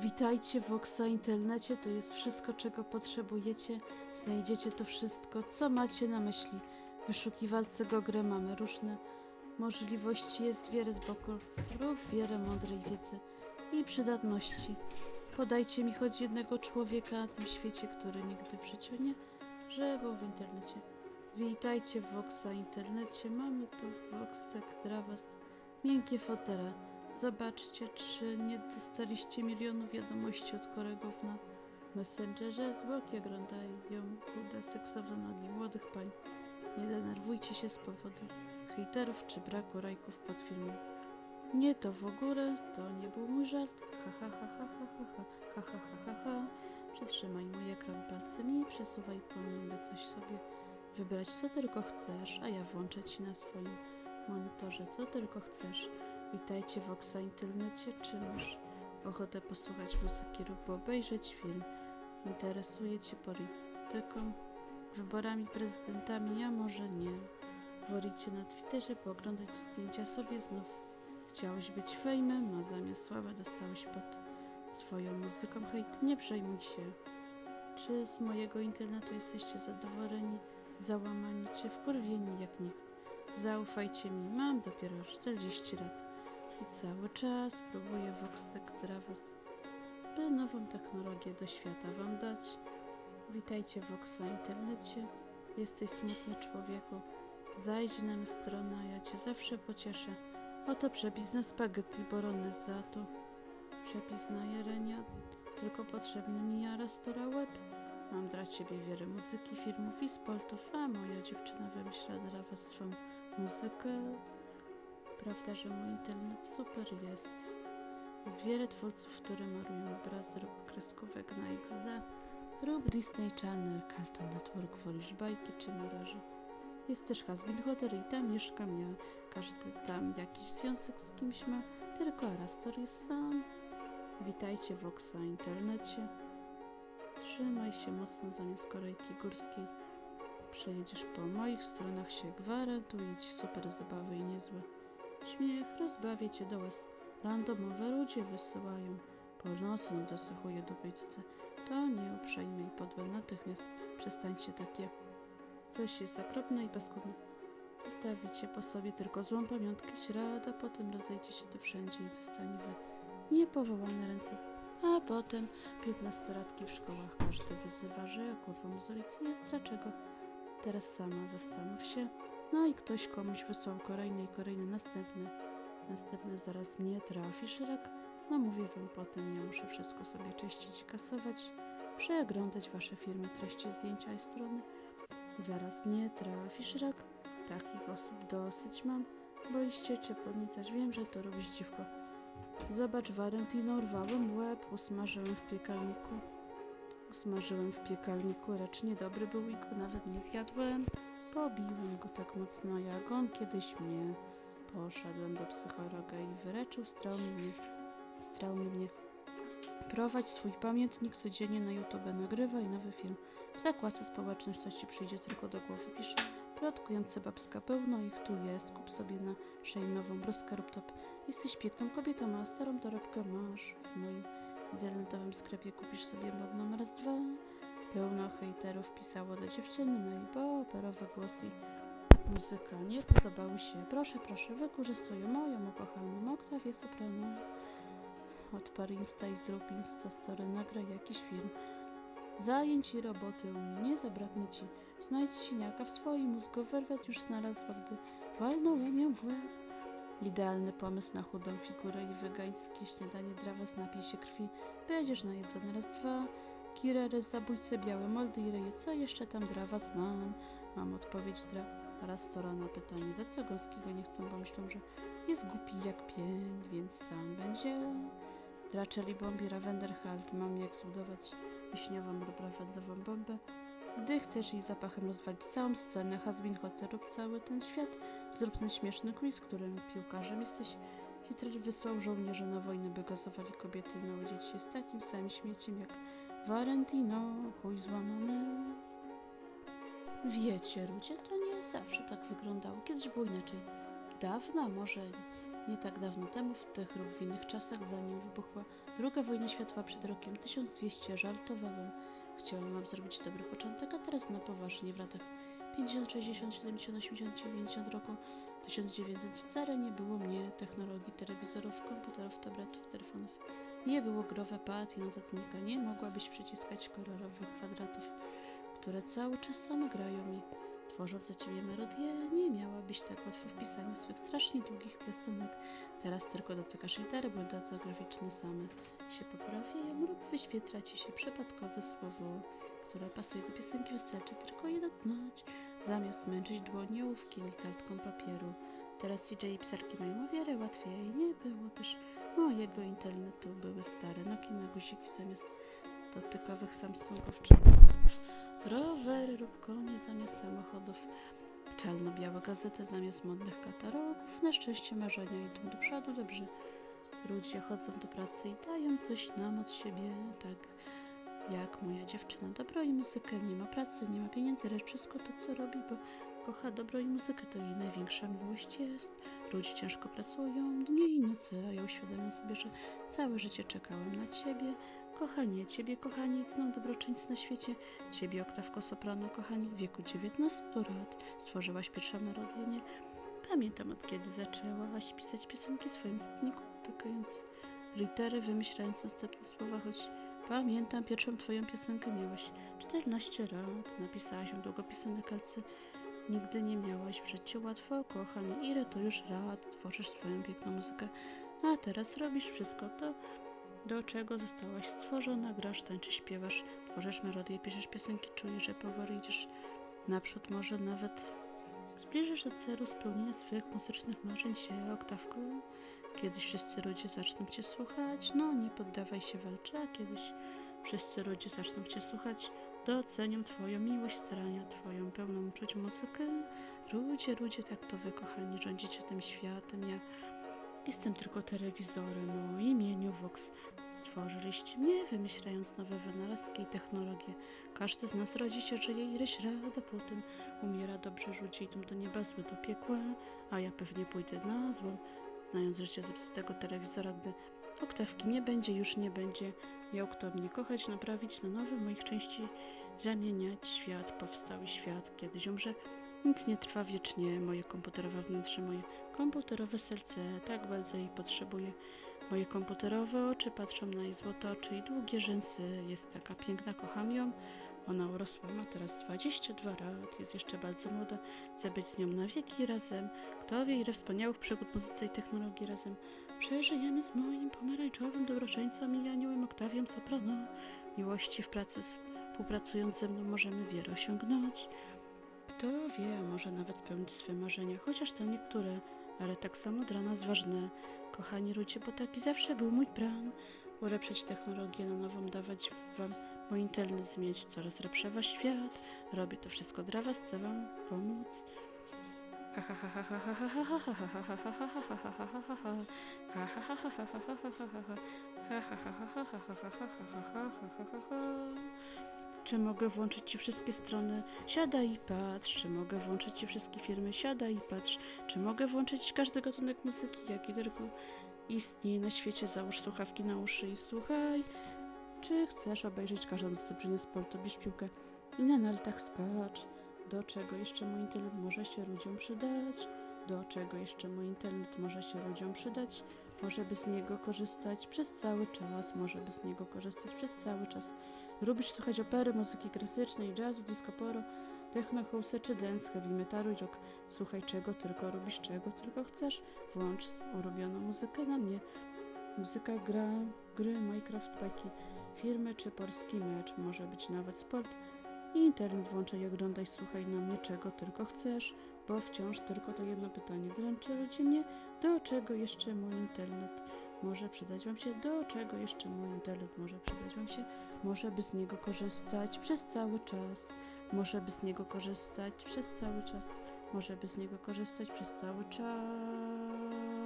Witajcie w Oxa Internecie, to jest wszystko, czego potrzebujecie. Znajdziecie to wszystko, co macie na myśli. W wyszukiwarce Google mamy różne możliwości, jest wiele z lub wiele mądrej wiedzy i przydatności. Podajcie mi choć jednego człowieka na tym świecie, który nigdy w życiu nie żył w internecie. Witajcie w Voxa Internecie, mamy tu Voxtek dla was miękkie fotele. Zobaczcie, czy nie dostaliście milionu wiadomości od kolegów na Messengerze. Z boki oglądają chude, seksowne nogi młodych pań. Nie denerwujcie się z powodu hejterów czy braku rajków pod filmem. Nie to w ogóle, to nie był mój żart. Ha ha ha ha ha ha ha ha ha ha ha ha. Przytrzymaj mój ekran palcem i przesuwaj po nim, by coś sobie wybrać, co tylko chcesz, a ja włączę ci na swoim monitorze, co tylko chcesz. Witajcie w Oxa Internecie. Czy masz ochotę posłuchać muzyki lub obejrzeć film? Interesuje Cię polityką, wyborami prezydentami? Ja może nie. Wolicie na Twitterze pooglądać zdjęcia sobie znów. Chciałeś być fejmem, a zamiast sławy dostałeś pod swoją muzyką hejt. Nie przejmuj się. Czy z mojego internetu jesteście zadowoleni, załamani czy wkurwieni jak nikt? Zaufajcie mi, mam dopiero 40 lat i cały czas próbuję Voxtek dla was, by nową technologię do świata wam dać. Witajcie w Voxa Internecie. Jesteś smutny człowieku. Zajrzyj na mą stronę, ja cię zawsze pocieszę. Oto przepis na spaghetti bolognese, przepis na jarenia, tylko potrzebny mi Arastora Web. Mam dla ciebie wiele muzyki, filmów i sportów, a moja dziewczyna wymyśla dla was swą muzykę. Prawda, że mój internet super jest. Jest wiele twórców, które malują obraz lub kreskówek na XD lub Disney Channel, Cartoon Network, wolisz bajki czy malarze. Jest też Hasbin Hotel i tam mieszkam ja. Każdy tam jakiś związek z kimś ma, tylko Arastor jest sam. Witajcie w Oxa Internecie. Trzymaj się mocno zamiast kolejki górskiej. Przejedziesz po moich stronach się gwarantuję ci super zabawy i niezłe. Śmiech rozbawię cię do łez. Randomowe ludzie wysyłają. Po nocy dosychuje dupejce. To nie uprzejme i podłe. Natychmiast przestańcie takie. Coś jest okropne i paskudne. Zostawicie po sobie tylko złą pamiątkę śrada, potem rozejdzie się to wszędzie i dostanie wy niepowołane ręce. A potem piętnastolatki w szkołach każdy wyzywa, że kurwą z ulicy jest dlaczego. Teraz sama zastanów się. No i ktoś komuś wysłał kolejne i kolejne następne. Następne zaraz mnie trafi szrek. No mówię wam potem, ja muszę wszystko sobie czyścić i kasować. Przeglądać wasze firmy, treści, zdjęcia i strony. Zaraz mnie trafi szrek. Takich osób dosyć mam. Boiście czy podniecać? Wiem, że to robisz dziwko. Zobacz, Valentino, urwałem łeb, usmażyłem w piekarniku. Usmażyłem w piekarniku, lecz niedobry był i go nawet nie zjadłem. Pobiłem go tak mocno, jak on kiedyś mnie. Poszedłem do psychologa i wyleczył mnie. Straumy mnie. Prowadź swój pamiętnik codziennie na YouTube, nagrywaj nowy film. W zakładce społeczność ci przyjdzie tylko do głowy. Pisze, plotkujące babska pełno ich tu jest. Kup sobie na szyję nową bluzkę top. Jesteś piękną kobietą, a starą torebkę masz. W moim internetowym sklepie kupisz sobie modną raz dwa. Pełno hejterów pisało do dziewczyny mej, bo operowe głosy muzyka nie podobały się. Proszę, proszę, wykorzystuję moją ukochaną oktawię soprano. Odpal Insta i zrób Insta Story, nagraj jakiś film. Zajęć i roboty u mnie, nie zabraknie ci. Znajdź siniaka w swoim mózgu, werwet już znalazła, gdy walnąłem ją w. Idealny pomysł na chudą figurę i wegańskie śniadanie dla was napij się krwi. Będziesz najedzony raz dwa. Kirery, zabójcy, białe moldy i reje. Co jeszcze tam dla was mam? Mam odpowiedź dla Rastora na pytanie, za co Golskiego nie chcą, bo myślą, że jest głupi jak pień, więc sam będzie. Dla Czeli Bombi Ravenderhalt mam jak zbudować wiśniową lub rawendową bombę. Gdy chcesz jej zapachem rozwalić całą scenę, Hasbin Hotel lub cały ten świat, zrób ten śmieszny quiz, którym piłkarzem jesteś. Hitler wysłał żołnierzy na wojnę, by gazowali kobiety i małe dzieci z takim samym śmieciem jak Valentino, chuj złamany. Wiecie, ludzie, to nie zawsze tak wyglądało. Kiedyś było inaczej. Dawno, może nie tak dawno temu, w tych lub w innych czasach, zanim wybuchła Druga wojna światowa przed rokiem 1200, żartowałem. Chciałem wam zrobić dobry początek, a teraz na poważnie w latach 50, 60, 70, 80, 90 roku 1900 wcale nie było mnie, technologii, telewizorów, komputerów, tabletów, telefonów. Nie było growe pad i notatnika, nie mogłabyś przyciskać kolorowych kwadratów, które cały czas same grają mi. Tworząc za ciebie melodię, nie miałabyś tak łatwo w pisaniu swych strasznie długich piosenek. Teraz tylko dotykasz litery, błędy ortograficzne same się poprawiają lub wyświetla ci się przypadkowe słowo, które pasuje do piosenki, wystarczy tylko je dotknąć, zamiast męczyć ołówkiem i kartką papieru. Teraz DJ i pisarki mają o wiele łatwiej. Nie było też mojego internetu, były stare Nokina guziki zamiast dotykowych Samsungów czy rowery lub konie zamiast samochodów. Czarno-białe gazety zamiast modnych katalogów. Na szczęście marzenia idą do przodu dobrze. Ludzie chodzą do pracy i dają coś nam od siebie, tak jak moja dziewczyna. Dobro i muzykę, nie ma pracy, nie ma pieniędzy, lecz wszystko to, co robi, bo kocha dobro i muzykę, to jej największa miłość jest. Ludzie ciężko pracują, dnie i noce, a ja uświadamiam sobie, że całe życie czekałem na ciebie. Kochanie, ciebie, kochanie, jedyną dobroczyńcę na świecie. Ciebie, oktawko soprano, kochanie, w wieku 19 lat stworzyłaś pierwszą melodię. Pamiętam od kiedy zaczęłaś pisać piosenki w swoim notatniku, dotykając litery, wymyślając następne słowa, choć pamiętam pierwszą twoją piosenkę miałaś 14 lat, napisałaś ją długopisem na kalce. Nigdy nie miałaś w życiu łatwo, kochanie, ile to już lat tworzysz swoją piękną muzykę, a teraz robisz wszystko to, do czego zostałaś stworzona, grasz, tańczysz, śpiewasz, tworzysz melodię, piszesz piosenki, czujesz, że powoli idziesz naprzód, może nawet zbliżysz do celu spełnienia swoich muzycznych marzeń. Się, oktawko. Kiedyś wszyscy ludzie zaczną cię słuchać, no nie poddawaj się walczy, a kiedyś wszyscy ludzie zaczną cię słuchać, docenią twoją miłość, starania, twoją pełną uczuć muzykę. Ludzie, ludzie, tak to wy, kochani, rządzicie tym światem, ja jestem tylko telewizorem o imieniu Vox. Stworzyliście mnie, wymyślając nowe wynalazki i technologie. Każdy z nas rodzi się, żyje i ryś rada, potem umiera dobrze, ludzie idą do nieba, zły do piekła, a ja pewnie pójdę na złą, znając życie zepsutego telewizora, gdy oktawki nie będzie, już nie będzie miał kto mnie kochać, naprawić na nowe moich części, zamieniać świat, powstały świat, kiedyś umrze. Nic nie trwa wiecznie, moje komputerowe wnętrze, moje komputerowe serce tak bardzo jej potrzebuje. Moje komputerowe oczy patrzą na jej złote oczy i długie rzęsy. Jest taka piękna, kocham ją. Ona urosła, ma teraz 22 lat, jest jeszcze bardzo młoda. Chcę być z nią na wieki razem. Kto wie, ile wspaniałych przygód muzyce i technologii razem przeżyjemy z moim pomarańczowym dobroszeńcą i aniołem Oktawią Soprano. Miłości w pracy współpracując ze mną możemy wiele osiągnąć. Kto wie, może nawet spełnić swe marzenia, chociaż to niektóre, ale tak samo dla nas ważne. Kochani ludzie, bo taki zawsze był mój plan. Ulepszać technologię na nową, dawać wam mój internet, zmienić coraz lepszy świat. Robię to wszystko dla was, chcę wam pomóc. Czy mogę włączyć Ci wszystkie strony? Siadaj i patrz. Czy mogę włączyć Ci wszystkie filmy? Siadaj i patrz. Czy mogę włączyć każdy gatunek muzyki, jaki tylko istnieje na świecie? Załóż słuchawki na uszy i słuchaj. Czy chcesz obejrzeć każdą dyscyplinę sportu? Bierz piłkę i na nartach skacz. Do czego jeszcze mój internet może się ludziom przydać? Do czego jeszcze mój internet może się ludziom przydać? Może by z niego korzystać przez cały czas, może by z niego korzystać przez cały czas. Lubisz słuchać opery, muzyki klasycznej, jazzu, disco polo, techno, house czy dance, heavy metalu rock. Słuchaj czego tylko lubisz, czego tylko chcesz. Włącz ulubioną muzykę na mnie. Muzyka, gra, gry, Minecraft, bajki, filmy czy polski mecz, może być nawet sport. Internet włączaj, oglądaj, słuchaj na mnie czego tylko chcesz, bo wciąż tylko to jedno pytanie dręczy ludzi mnie, do czego jeszcze mój internet może przydać wam się, do czego jeszcze mój internet może przydać wam się, może by z niego korzystać przez cały czas, może by z niego korzystać przez cały czas, może by z niego korzystać przez cały czas.